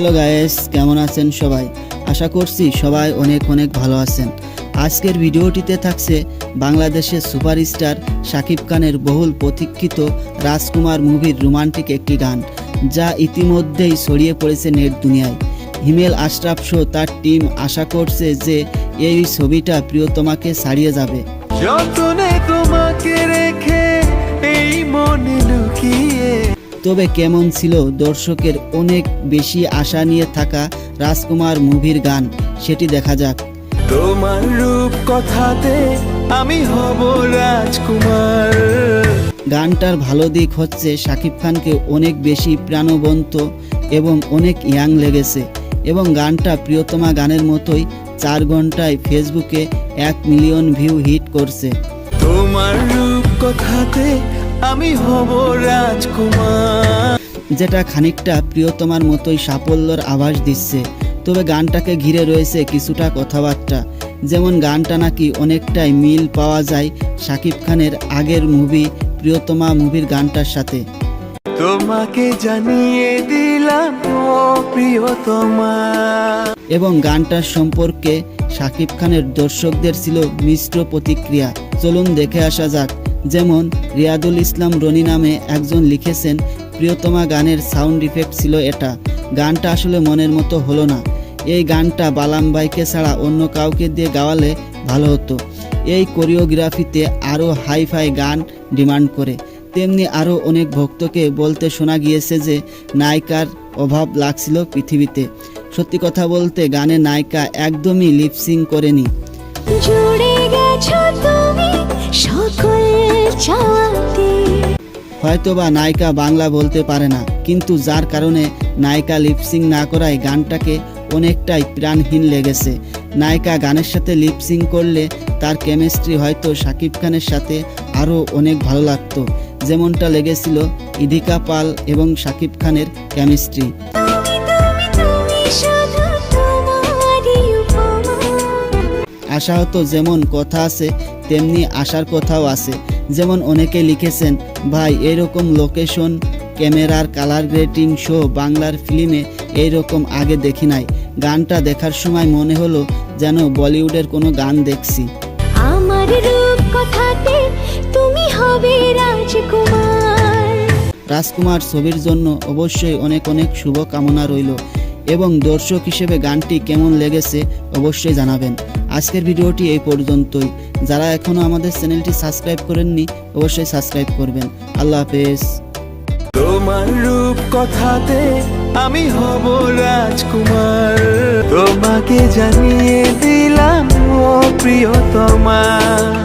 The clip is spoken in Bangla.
হ্যালো গায়েস, কেমন আছেন সবাই? আশা করছি সবাই অনেক অনেক ভালো আছেন। আজকের ভিডিওটিতে থাকছে বাংলাদেশের সুপারস্টার শাকিব খানের বহুল প্রতীক্ষিত রাজকুমার মুভির রোমান্টিক একটি গান, যা ইতিমধ্যেই ছড়িয়ে পড়েছে নেট দুনিয়ায়। হিমেল আশরাফ শো তার টিম আশা করছে যে এই ছবিটা প্রিয়তমাকে ছাড়িয়ে যাবে। তোমাকে রেখে এই মনে লুকিয়ে তবে কেমন ছিল দর্শকের অনেক বেশি আশা নিয়ে থাকা রাজকুমার মুভির গান সেটি দেখা যাক। তোমার রূপ কথাতে আমি হব রাজকুমার। গানটার ভালো দিক হচ্ছে শাকিব খানকে অনেক বেশি প্রাণবন্ত এবং অনেক ইয়াং লেগেছে এবং গানটা প্রিয়তমা গানের মতোই চার ঘন্টায় ফেসবুকে এক মিলিয়ন ভিউ হিট করছে। তোমার রূপ কথাতে আমি হব রাজকুমার। যেটা খানিকটা প্রিয়তমার মতোই সাফল্যর আভাস দিচ্ছে। তবে গানটাকে ঘিরে রয়েছে কিছুটা কথাবার্তা। যেমন গানটা নাকি অনেকটাই মিল পাওয়া যায় শাকিব খানের আগের মুভি প্রিয়তমা মুভির গানটার সাথে। তোমাকে জানিয়ে দিলাম প্রিয়তমা। এবং গানটার সম্পর্কে শাকিব খানের দর্শকদের ছিল মিশ্র প্রতিক্রিয়া। চলুন দেখে আসা যাক। যেমন রিয়াদুল ইসলাম রনি নামে একজন লিখেছেন, প্রিয়তমা গানের সাউন্ড ইফেক্ট ছিল এটা। গানটা আসলে মনের মতো হলো না। এই গানটা বালাম বাইকে ছাড়া অন্য কাউকে দিয়ে গাওয়ালে ভালো হতো। এই কোরিওগ্রাফিতে আরও হাইফাই গান ডিমান্ড করে। তেমনি আরও অনেক ভক্তকে বলতে শোনা গিয়েছে যে, নায়িকার অভাব লাগছিল পৃথিবীতে। সত্যি কথা বলতে গানে নায়িকা একদমই লিপসিং করেনি। জুড়ে গেছো তুমি হয়তোবা নায়িকা বাংলা বলতে পারে না, কিন্তু যার কারণে নায়িকা লিপসিং না করায় গানটাকে অনেকটাই প্রাণহীন লেগেছে। নায়িকা গানের সাথে লিপসিং করলে তার কেমিস্ট্রি হয়তো শাকিব খানের সাথে আরও অনেক ভালো লাগতো। যেমনটা লেগেছিল ইদিকা পাল এবং শাকিব খানের কেমিস্ট্রি আশা হতো যেমন কথা আছে, তেমনি আসার কথাও আছে। যেমন অনেকে লিখেছেন ভাই এরকম লোকেশন ক্যামেরার কালার গ্রেটিং শো বাংলার ফিল্মে এইরকম আগে দেখি নাই। গানটা দেখার সময় মনে হলো যেন বলিউডের কোনো গান দেখছি। আমার রূপ কথাতে তুমি হবে রাজকুমার। রাজকুমার ছবির জন্য অবশ্যই অনেক অনেক শুভকামনা রইল এবং দর্শক হিসেবে গানটি কেমন লেগেছে অবশ্যই জানাবেন। আজকের ভিডিওটি এই পর্যন্তই। যারা এখনও আমাদের চ্যানেলটি সাবস্ক্রাইব করেননি, অবশ্যই সাবস্ক্রাইব করবেন। আল্লাহ হাফেজ। তোমার রূপ কথাতে আমি হব রাজকুমার। তোমাকে জানিয়ে দিলাম, ও প্রিয়তমা।